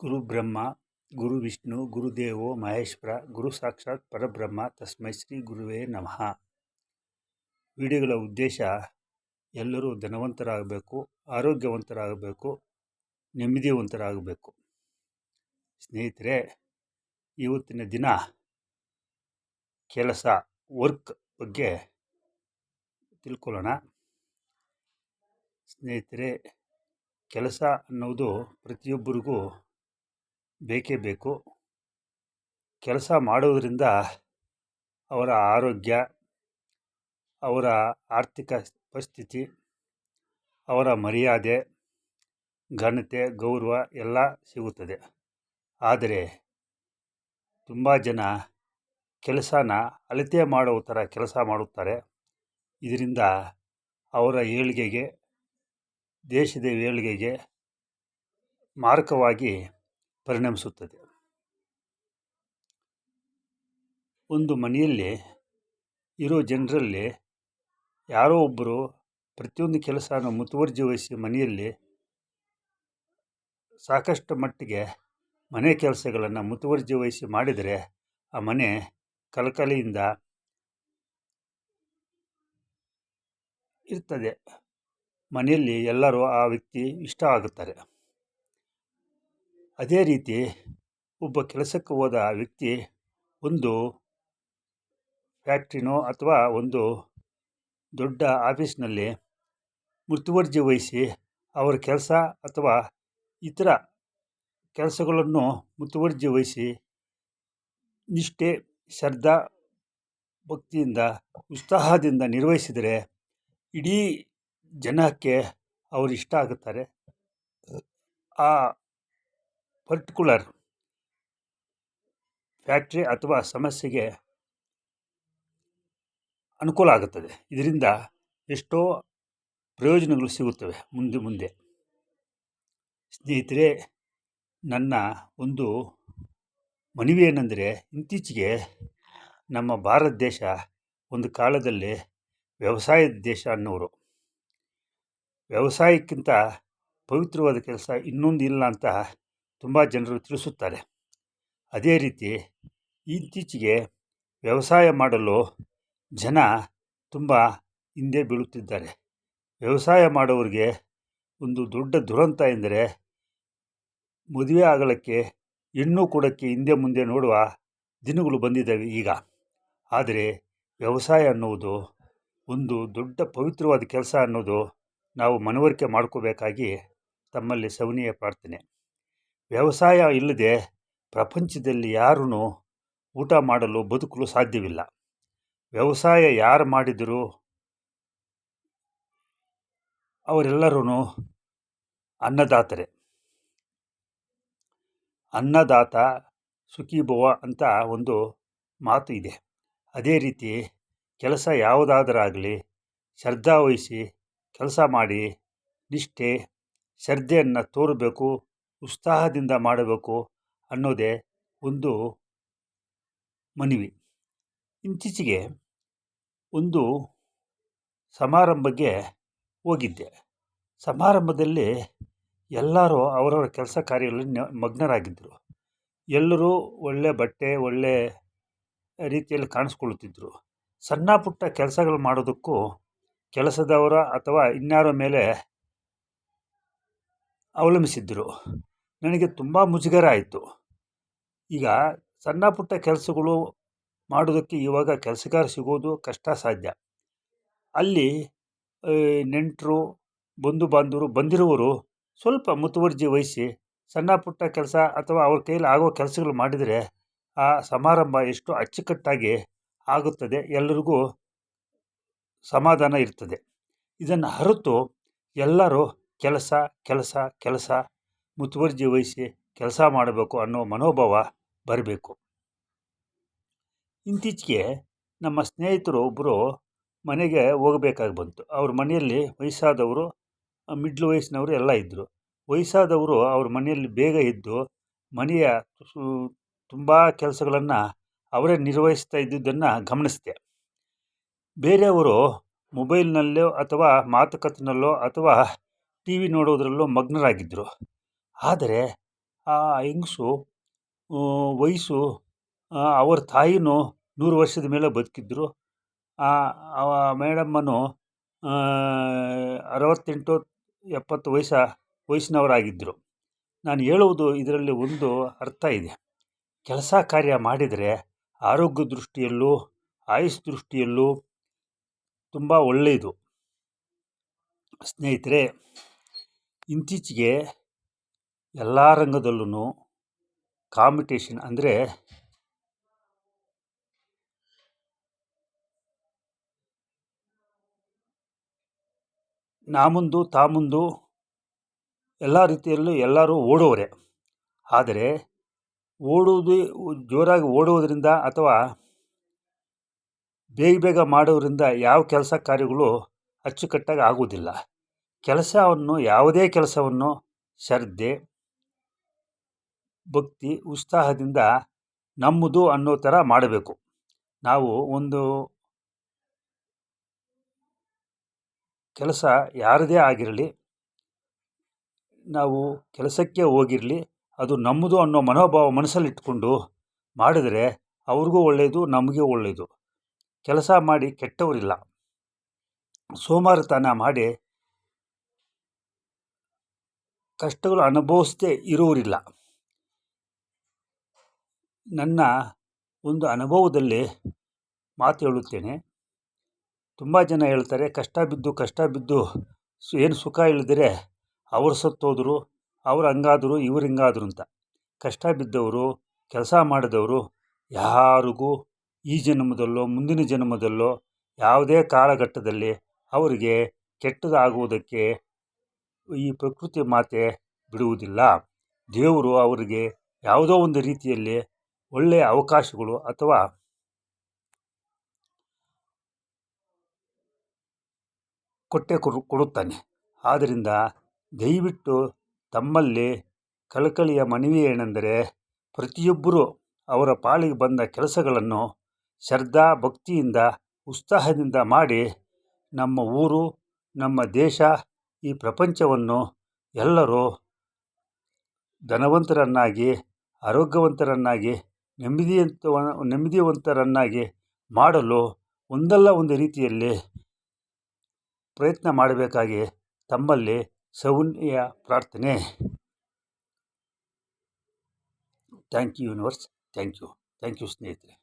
ಗುರು ಬ್ರಹ್ಮ ಗುರು ವಿಷ್ಣು ಗುರುದೇವೋ ಮಹೇಶ್ವರ, ಗುರು ಸಾಕ್ಷಾತ್ ಪರಬ್ರಹ್ಮ ತಸ್ಮೈ ಶ್ರೀ ಗುರುವೇ ನಮಃ. ವಿಡಿಯೋಗಳ ಉದ್ದೇಶ, ಎಲ್ಲರೂ ಧನವಂತರಾಗಬೇಕು, ಆರೋಗ್ಯವಂತರಾಗಬೇಕು, ನೆಮ್ಮದಿವಂತರಾಗಬೇಕು. ಸ್ನೇಹಿತರೆ, ಇವತ್ತಿನ ದಿನ ಕೆಲಸ, ವರ್ಕ್ ಬಗ್ಗೆ ತಿಳ್ಕೊಳ್ಳೋಣ. ಸ್ನೇಹಿತರೆ, ಕೆಲಸ ಅನ್ನೋದು ಪ್ರತಿಯೊಬ್ಬರಿಗೂ ಬೇಕೇ ಬೇಕು. ಕೆಲಸ ಮಾಡೋದರಿಂದ ಅವರ ಆರೋಗ್ಯ, ಅವರ ಆರ್ಥಿಕ ಪರಿಸ್ಥಿತಿ, ಅವರ ಮರ್ಯಾದೆ, ಘನತೆ, ಗೌರವ ಎಲ್ಲ ಸಿಗುತ್ತದೆ. ಆದರೆ ತುಂಬ ಜನ ಕೆಲಸನ ಅಳತೆ ಮಾಡೋ ಥರ ಕೆಲಸ ಮಾಡುತ್ತಾರೆ. ಇದರಿಂದ ಅವರ ಏಳಿಗೆಗೆ, ದೇಶದ ಏಳಿಗೆಗೆ ಮಾರಕವಾಗಿ ಪರಿಣಮಿಸುತ್ತದೆ. ಒಂದು ಮನೆಯಲ್ಲಿ ಇರೋ ಜನರಲ್ಲಿ ಯಾರೋ ಒಬ್ಬರು ಪ್ರತಿಯೊಂದು ಕೆಲಸನ ಮುತುವರ್ಜಿ ವಹಿಸಿ ಮನೆಯಲ್ಲಿ ಸಾಕಷ್ಟು ಮಟ್ಟಿಗೆ ಮನೆ ಕೆಲಸಗಳನ್ನು ಮುತುವರ್ಜಿ ವಹಿಸಿ ಮಾಡಿದರೆ ಆ ಮನೆ ಕಲಕಲೆಯಿಂದ ಇರ್ತದೆ. ಮನೆಯಲ್ಲಿ ಎಲ್ಲರೂ ಆ ವ್ಯಕ್ತಿ ಇಷ್ಟ ಆಗುತ್ತಾರೆ. ಅದೇ ರೀತಿ ಒಬ್ಬ ಕೆಲಸಕ್ಕೆ ಹೋದ ವ್ಯಕ್ತಿ ಒಂದು ಫ್ಯಾಕ್ಟ್ರಿನೋ ಅಥವಾ ಒಂದು ದೊಡ್ಡ ಆಫೀಸ್ನಲ್ಲಿ ಮುತುವರ್ಜಿ ವಹಿಸಿ ಅವರ ಕೆಲಸ ಅಥವಾ ಇತರ ಕೆಲಸಗಳನ್ನು ಮುತುವರ್ಜಿ ವಹಿಸಿ ನಿಷ್ಠೆ, ಶ್ರದ್ಧಾ, ಭಕ್ತಿಯಿಂದ, ಉತ್ಸಾಹದಿಂದ ನಿರ್ವಹಿಸಿದರೆ ಇಡೀ ಜನಕ್ಕೆ ಅವರು ಇಷ್ಟ ಆಗುತ್ತಾರೆ. ಆ ಪರ್ಟಿಕ್ಯುಲರ್ ಫ್ಯಾಕ್ಟ್ರಿ ಅಥವಾ ಸಮಸ್ಯೆಗೆ ಅನುಕೂಲ ಆಗುತ್ತದೆ. ಇದರಿಂದ ಎಷ್ಟೋ ಪ್ರಯೋಜನಗಳು ಸಿಗುತ್ತವೆ ಮುಂದೆ ಮುಂದೆ. ಸ್ನೇಹಿತರೆ, ನನ್ನ ಒಂದು ಮನವಿ ಏನೆಂದರೆ, ಇತ್ತೀಚೆಗೆ ನಮ್ಮ ಭಾರತ ದೇಶ ಒಂದು ಕಾಲದಲ್ಲಿ ವ್ಯವಸಾಯದ ದೇಶ ಅನ್ನೋರು. ವ್ಯವಸಾಯಕ್ಕಿಂತ ಪವಿತ್ರವಾದ ಕೆಲಸ ಇನ್ನೊಂದು ಇಲ್ಲ ಅಂತ ತುಂಬ ಜನರು ತಿಳಿಸುತ್ತಾರೆ. ಅದೇ ರೀತಿ ಇತ್ತೀಚೆಗೆ ವ್ಯವಸಾಯ ಮಾಡಲು ಜನ ತುಂಬ ಹಿಂದೆ ಬೀಳುತ್ತಿದ್ದಾರೆ. ವ್ಯವಸಾಯ ಮಾಡೋರಿಗೆ ಒಂದು ದೊಡ್ಡ ದುರಂತ ಎಂದರೆ ಮದುವೆ ಆಗಲಿಕ್ಕೆ ಹೆಣ್ಣು ಕೊಡೋಕ್ಕೆ ಹಿಂದೆ ಮುಂದೆ ನೋಡುವ ದಿನಗಳು ಬಂದಿದ್ದಾವೆ ಈಗ. ಆದರೆ ವ್ಯವಸಾಯ ಅನ್ನುವುದು ಒಂದು ದೊಡ್ಡ ಪವಿತ್ರವಾದ ಕೆಲಸ ಅನ್ನೋದು ನಾವು ಮನವರಿಕೆ ಮಾಡ್ಕೋಬೇಕಾಗಿ ತಮ್ಮಲ್ಲಿ ಸವನೀಯ ಪ್ರಾರ್ಥನೆ. ವ್ಯವಸಾಯ ಇಲ್ಲದೆ ಪ್ರಪಂಚದಲ್ಲಿ ಯಾರೂ ಊಟ ಮಾಡಲು ಬದುಕಲು ಸಾಧ್ಯವಿಲ್ಲ. ವ್ಯವಸಾಯ ಯಾರು ಮಾಡಿದರೂ ಅವರೆಲ್ಲರೂ ಅನ್ನದಾತರೆ. ಅನ್ನದಾತ ಸುಖೀಭವ ಅಂತ ಒಂದು ಮಾತು ಇದೆ. ಅದೇ ರೀತಿ ಕೆಲಸ ಯಾವುದಾದರಾಗಲಿ ಶ್ರದ್ಧಾ ವಹಿಸಿ ಕೆಲಸ ಮಾಡಿ ನಿಷ್ಠೆ, ಶ್ರದ್ಧೆಯನ್ನು ತೋರಬೇಕು ಉತ್ಸಾಹದಿಂದ ಮಾಡಬೇಕು ಅನ್ನೋದೇ ಒಂದು ಮನವಿ. ಇತ್ತೀಚೆಗೆ ಒಂದು ಸಮಾರಂಭಕ್ಕೆ ಹೋಗಿದ್ದೆ. ಸಮಾರಂಭದಲ್ಲಿ ಎಲ್ಲರೂ ಅವರವರ ಕೆಲಸ ಕಾರ್ಯಗಳಲ್ಲಿ ಮಗ್ನರಾಗಿದ್ದರು ಎಲ್ಲರೂ ಒಳ್ಳೆಯ ಬಟ್ಟೆ, ಒಳ್ಳೆ ರೀತಿಯಲ್ಲಿ ಕಾಣಿಸ್ಕೊಳ್ಳುತ್ತಿದ್ದರು ಸಣ್ಣ ಪುಟ್ಟ ಕೆಲಸಗಳು ಮಾಡೋದಕ್ಕೂ ಕೆಲಸದವರ ಅಥವಾ ಇನ್ಯಾರ ಮೇಲೆ ಅವಲಂಬಿಸಿದ್ದರು ನನಗೆ ತುಂಬ ಮುಜುಗರ ಆಯಿತು. ಈಗ ಸಣ್ಣ ಪುಟ್ಟ ಕೆಲಸಗಳು ಮಾಡೋದಕ್ಕೆ ಇವಾಗ ಕೆಲಸಗಾರ ಸಿಗೋದು ಕಷ್ಟ ಸಾಧ್ಯ. ಅಲ್ಲಿ ನೆಂಟರು, ಬಂಧು ಬಾಂಧವರು ಬಂದಿರುವರು ಸ್ವಲ್ಪ ಮುತುವರ್ಜಿ ವಹಿಸಿ ಸಣ್ಣ ಪುಟ್ಟ ಕೆಲಸ ಅಥವಾ ಅವ್ರ ಕೈಯಲ್ಲಿ ಆಗೋ ಕೆಲಸಗಳು ಮಾಡಿದರೆ ಆ ಸಮಾರಂಭ ಎಷ್ಟು ಅಚ್ಚುಕಟ್ಟಾಗಿ ಆಗುತ್ತದೆ ಎಲ್ಲರಿಗೂ ಸಮಾಧಾನ ಇರ್ತದೆ. ಇದನ್ನು ಹೊರತು ಎಲ್ಲರೂ ಕೆಲಸ ಕೆಲಸ ಕೆಲಸ ಮುತುವರ್ಜಿ ವಹಿಸಿ ಕೆಲಸ ಮಾಡಬೇಕು ಅನ್ನೋ ಮನೋಭಾವ ಬರಬೇಕು. ಇತ್ತೀಚೆಗೆ ನಮ್ಮ ಸ್ನೇಹಿತರು ಒಬ್ಬರು ಮನೆಗೆ ಹೋಗಬೇಕಾಗಿ ಬಂತು. ಅವ್ರ ಮನೆಯಲ್ಲಿ ವಯಸ್ಸಾದವರು ಮಿಡ್ಲ್ ವಯಸ್ಸಿನವರು ಎಲ್ಲ ಇದ್ದರು ವಯಸ್ಸಾದವರು ಅವ್ರ ಮನೆಯಲ್ಲಿ ಬೇಗ ಇದ್ದು ಮನೆಯ ತುಂಬ ಕೆಲಸಗಳನ್ನು ಅವರೇ ನಿರ್ವಹಿಸ್ತಾ ಇದ್ದಿದ್ದನ್ನು ಗಮನಿಸಿದೆ. ಬೇರೆಯವರು ಮೊಬೈಲ್ನಲ್ಲೋ ಅಥವಾ ಮಾತುಕತೆನಲ್ಲೋ ಅಥವಾ ಟಿ ವಿ ನೋಡೋದರಲ್ಲೋ ಮಗ್ನರಾಗಿದ್ದರು ಆದರೆ ಆ ಹೆಂಗಸು ವಯಸ್ಸು ಅವ್ರ ತಾಯಿನೂ ನೂರು ವರ್ಷದ ಮೇಲೆ ಬದುಕಿದ್ರು. ಆ ಮೇಡಮ್ಮನು ಅರವತ್ತೆಂಟು, ಎಪ್ಪತ್ತು ವಯಸ್ಸ ವಯಸ್ಸಿನವರಾಗಿದ್ದರು ನಾನು ಹೇಳುವುದು ಇದರಲ್ಲಿ ಒಂದು ಅರ್ಥ ಇದೆ. ಕೆಲಸ ಕಾರ್ಯ ಮಾಡಿದರೆ ಆರೋಗ್ಯ ದೃಷ್ಟಿಯಲ್ಲೂ, ಆಯುಷ್ ದೃಷ್ಟಿಯಲ್ಲೂ ತುಂಬ ಒಳ್ಳೆಯದು. ಸ್ನೇಹಿತರೆ ಇತ್ತೀಚೆಗೆ ಎಲ್ಲ ರಂಗದಲ್ಲೂ ಕಾಂಪಿಟೇಷನ್ ಅಂದರೆ ನಾ ಮುಂದು ತಾ ಎಲ್ಲ ರೀತಿಯಲ್ಲೂ ಎಲ್ಲರೂ ಓಡೋರೆ ಆದರೆ ಓಡುವುದು, ಜೋರಾಗಿ ಓಡುವುದರಿಂದ ಅಥವಾ ಬೇಗ ಬೇಗ ಮಾಡೋದರಿಂದ ಯಾವ ಕೆಲಸ ಕಾರ್ಯಗಳು ಅಚ್ಚುಕಟ್ಟಾಗಿ ಆಗುವುದಿಲ್ಲ. ಕೆಲಸವನ್ನು, ಯಾವುದೇ ಕೆಲಸವನ್ನು, ಶ್ರದ್ಧೆ ಭಕ್ತಿ, ಉತ್ಸಾಹದಿಂದ ನಮ್ಮದು ಅನ್ನೋ ಥರ ಮಾಡಬೇಕು. ನಾವು ಒಂದು ಕೆಲಸ ಯಾರದೇ ಆಗಿರಲಿ, ನಾವು ಕೆಲಸಕ್ಕೆ ಹೋಗಿರಲಿ, ಅದು ನಮ್ಮದು ಅನ್ನೋ ಮನೋಭಾವ ಮನಸ್ಸಲ್ಲಿಟ್ಕೊಂಡು ಮಾಡಿದರೆ ಅವ್ರಿಗೂ ಒಳ್ಳೆಯದು ನಮಗೂ ಒಳ್ಳೆಯದು ಕೆಲಸ ಮಾಡಿ ಕೆಟ್ಟವರಿಲ್ಲ. ಸೋಮಾರಿತನ ಮಾಡಿ ಕಷ್ಟಗಳು ಅನುಭವಿಸದೇ ಇರುವರಿಲ್ಲ ನನ್ನ ಒಂದು ಅನುಭವದಲ್ಲಿ ಮಾತು ಹೇಳುತ್ತೇನೆ. ತುಂಬ ಜನ ಹೇಳ್ತಾರೆ, ಕಷ್ಟ ಬಿದ್ದು ಕಷ್ಟ ಬಿದ್ದು ಏನು ಸುಖ ಇಲ್ಲದಿರೆ ಅವರು ಸತ್ತೋದರು, ಅವ್ರು ಹಂಗಾದರು, ಇವ್ರು ಹಿಂಗಾದ್ರು ಅಂತ. ಕಷ್ಟ ಬಿದ್ದವರು, ಕೆಲಸ ಮಾಡಿದವರು ಯಾರಿಗೂ ಈ ಜನ್ಮದಲ್ಲೋ, ಮುಂದಿನ ಜನ್ಮದಲ್ಲೋ ಯಾವುದೇ ಕಾಲಘಟ್ಟದಲ್ಲಿ ಅವರಿಗೆ ಕೆಟ್ಟದಾಗುವುದಕ್ಕೆ ಈ ಪ್ರಕೃತಿ ಮಾತೆ ಬಿಡುವುದಿಲ್ಲ. ದೇವರು ಅವರಿಗೆ ಯಾವುದೋ ಒಂದು ರೀತಿಯಲ್ಲಿ ಒಳ್ಳೆಯ ಅವಕಾಶಗಳು ಅಥವಾ ಕೊಟ್ಟೇ ಕೊಡು, ಕೊಡುತ್ತಾನೆ. ಆದ್ದರಿಂದ ದಯವಿಟ್ಟು ತಮ್ಮಲ್ಲಿ ಕಳಕಳಿಯ ಮನವಿ ಏನೆಂದರೆ, ಪ್ರತಿಯೊಬ್ಬರೂ ಅವರ ಪಾಲಿಗೆ ಬಂದ ಕೆಲಸಗಳನ್ನು ಶ್ರದ್ಧಾ ಭಕ್ತಿಯಿಂದ ಉತ್ಸಾಹದಿಂದ ಮಾಡಿ ನಮ್ಮ ಊರು, ನಮ್ಮ ದೇಶ, ಈ ಪ್ರಪಂಚವನ್ನು ಎಲ್ಲರೂ ಧನವಂತರನ್ನಾಗಿ, ಆರೋಗ್ಯವಂತರನ್ನಾಗಿ ನೆಮ್ಮದಿಯಂತ ನೆಮ್ಮದಿವಂತರನ್ನಾಗಿ ಮಾಡಲು ಒಂದಲ್ಲ ಒಂದು ರೀತಿಯಲ್ಲಿ ಪ್ರಯತ್ನ ಮಾಡಬೇಕಾಗಿ ತಮ್ಮಲ್ಲಿ ಸೌನ್ಯ ಪ್ರಾರ್ಥನೆ. Thank you universe thank you thank you ಸ್ನೇಹಿತರೆ.